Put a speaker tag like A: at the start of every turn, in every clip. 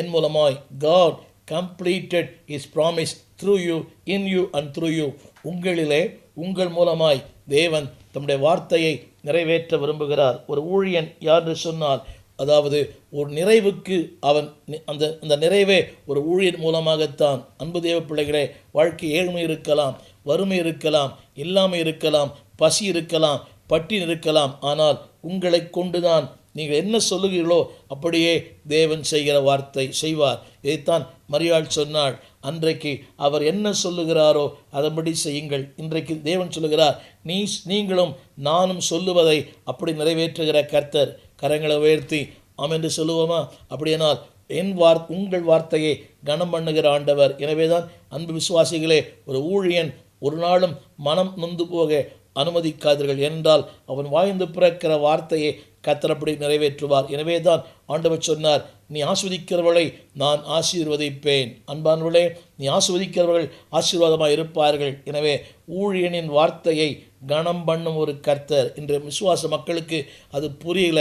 A: என் மூலமாய் God completed is promise through you in you and through you உங்களிலே உங்கள் மூலமாய் தேவன் தம்முடைய வார்த்தையை நிறைவேற்ற விரும்புகிறார். ஒரு ஊழியன் யார் என்று சொன்னால் அதாவது ஒரு நிறைவுக்கு அவன் அந்த அந்த நிறைவே ஒரு ஊழியன் மூலமாகத்தான். அன்பு தேவ பிள்ளைகளே வாழ்க்கை ஏழ்மை இருக்கலாம் வறுமை இருக்கலாம் இல்லாமை இருக்கலாம் பசி இருக்கலாம் பட்டினி இருக்கலாம். ஆனால் உங்களை கொண்டுதான் நீங்கள் என்ன சொல்லுகிறீர்களோ அப்படியே தேவன் செய்கிற வார்த்தை செய்வார். இதைத்தான் மரியாள் சொன்னாள். அன்றைக்கு அவர் என்ன சொல்லுகிறாரோ அதன்படி செய்யுங்கள். இன்றைக்கு தேவன் சொல்லுகிறார் நீ நீங்களும் நானும் சொல்லுவதை அப்படி நிறைவேற்றுகிற கர்த்தர். கரங்களை உயர்த்தி ஆம் என்று சொல்லுவோமா? அப்படியானால் என் வார் உங்கள் வார்த்தையை கனம் பண்ணுகிற ஆண்டவர். எனவேதான் அன்பு விசுவாசிகளே ஒரு ஊழியன் ஒரு நாளும் மனம் நொந்து போக அனுமதிக்காதீர்கள். என்றால் அவன் வாய்ந்து பிறக்கிற வார்த்தையை கத்தரப்படி நிறைவேற்றுவார். எனவே தான் ஆண்டவர் சொன்னார் நீ ஆஸ்வதிக்கிறவர்களை நான் ஆசீர்வதிப்பேன். அன்பானவர்களே நீ ஆஸ்வதிக்கிறவர்கள் ஆசீர்வாதமாக இருப்பார்கள். எனவே ஊழியனின் வார்த்தையை கனம் பண்ணும் ஒரு கர்த்தர். இன்று விசுவாச மக்களுக்கு அது புரியல.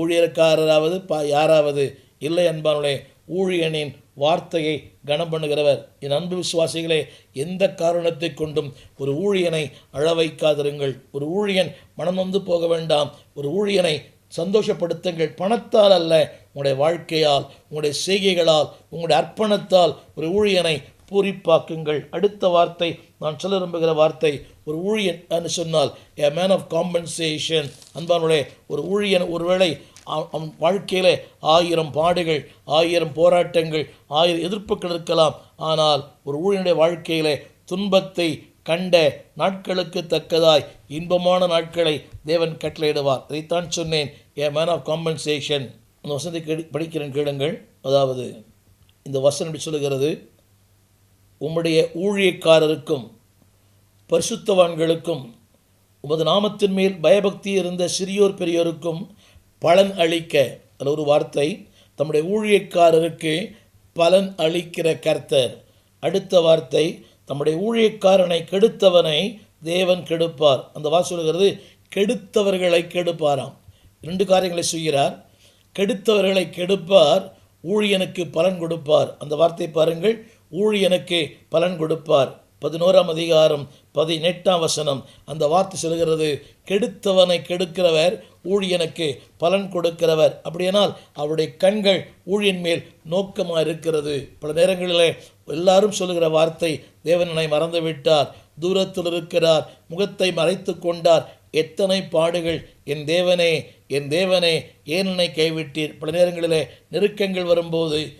A: ஊழியக்காரராவது பா யாராவது? இல்லை அன்பானவர்களே ஊழியனின் வார்த்தையை கனம் பண்ணுகிறவர் என் அன்பு விசுவாசிகளே எந்த காரணத்தை கொண்டும் ஒரு ஊழியனை அழ வைக்காதிருங்கள். ஒரு ஊழியன் மனம் வந்து போக வேண்டாம். ஒரு ஊழியனை சந்தோஷப்படுத்துங்கள். பணத்தால் அல்ல உங்களுடைய வாழ்க்கையால் உங்களுடைய செய்கைகளால் உங்களுடைய அர்ப்பணத்தால் ஒரு ஊழியனை பூரிப்பாக்குங்கள். அடுத்த வார்த்தை நான் சொல்ல விரும்புகிற வார்த்தை ஒரு ஊழியன் சொன்னால் ஏ மேன் ஆஃப் காம்பன்சேஷன் அன்பானுடைய ஒரு ஊழியன் ஒருவேளை அவன் வாழ்க்கையில் ஆயிரம் பாடுகள் ஆயிரம் போராட்டங்கள் ஆயிரம் எதிர்ப்புகள் இருக்கலாம். ஆனால் ஒரு ஊழியனுடைய வாழ்க்கையிலே துன்பத்தை கண்ட நாட்களுக்கு தக்கதாய் இன்பமான நாட்களை தேவன் கட்டளையிடுவார். இதைத்தான் சொன்னேன். ஏ மேன் ஆஃப் காம்பன்சேஷன் அந்த வசனத்தை கேடு- படிக்கிறேன் கேளுங்கள். அதாவது இந்த வசனம் இப்படி சொல்லுகிறது. உம்முடைய ஊழியக்காரருக்கும் பரிசுத்தவான்களுக்கும் உமது நாமத்தின் மேல் பயபக்தி இருந்த சிறியோர் பெரியோருக்கும் பலன் அளிக்க அதில் ஒரு வார்த்தை தம்முடைய ஊழியக்காரருக்கு பலன் அளிக்கிற கர்த்தர். அடுத்த வார்த்தை தம்முடைய ஊழியக்காரனை கெடுத்தவனை தேவன் கெடுப்பார். அந்த வார்த்தை சொல்கிறது கெடுத்தவர்களை கெடுப்பாராம். ரெண்டு காரியங்களை செய்கிறார் கெடுத்தவர்களை கெடுப்பார் ஊழியனுக்கு பலன் கொடுப்பார். அந்த வார்த்தை பாருங்கள் ஊழியனுக்கு பலன் கொடுப்பார். பதினோராம் அதிகாரம் பதினெட்டாம் வசனம் அந்த வார்த்தை சொல்கிறது கெடுத்தவனை கெடுக்கிறவர் ஊழியனுக்கு பலன் கொடுக்கிறவர். அப்படியானால் அவருடைய கண்கள் ஊழியன் மேல் நோக்கமாக இருக்கிறது. பல நேரங்களிலே எல்லாரும் சொல்லுகிற வார்த்தை தேவனனை மறந்துவிட்டார் தூரத்தில் இருக்கிறார் முகத்தை மறைத்து கொண்டார் எத்தனை பாடுகள் என் தேவனே என் தேவனே ஏன் என்னை கைவிட்டீர்? பல நேரங்களிலே நெருக்கங்கள் வரும்போது